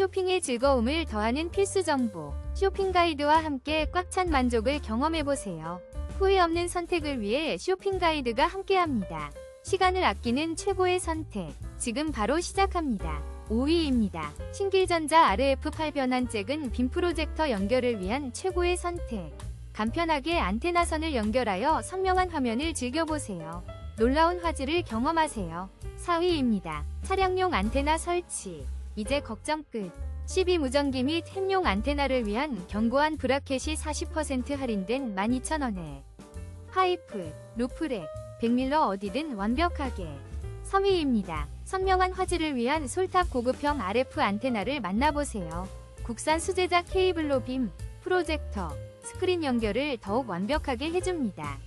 쇼핑의 즐거움을 더하는 필수 정보. 쇼핑 가이드와 함께 꽉 찬 만족을 경험해보세요. 후회 없는 선택을 위해 쇼핑 가이드가 함께합니다. 시간을 아끼는 최고의 선택. 지금 바로 시작합니다. 5위입니다. 신길전자 RF8 변환잭은 빔 프로젝터 연결을 위한 최고의 선택. 간편하게 안테나선을 연결하여 선명한 화면을 즐겨보세요. 놀라운 화질을 경험하세요. 4위입니다. 차량용 안테나 설치. 이제 걱정 끝. 12 무전기 및 햄용 안테나를 위한 견고한 브라켓이 40% 할인된 12,000원에 파이프, 루프렉, 100밀러 어디든 완벽하게 3위입니다. 선명한 화질을 위한 솔탑 고급형 RF 안테나를 만나보세요. 국산 수제작 케이블로 빔, 프로젝터, 스크린 연결을 더욱 완벽하게 해줍니다.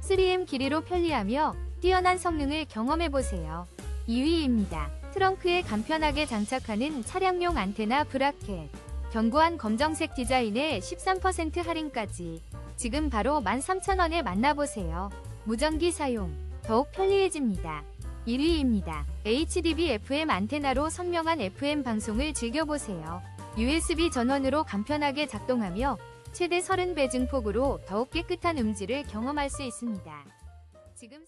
3M 길이로 편리하며 뛰어난 성능을 경험해보세요. 2위입니다. 트렁크에 간편하게 장착하는 차량용 안테나 브라켓. 견고한 검정색 디자인에 13% 할인까지. 지금 바로 13,000원에 만나보세요. 무전기 사용. 더욱 편리해집니다. 1위입니다. HDB FM 안테나로 선명한 FM 방송을 즐겨보세요. USB 전원으로 간편하게 작동하며 최대 30배 증폭으로 더욱 깨끗한 음질을 경험할 수 있습니다. 지금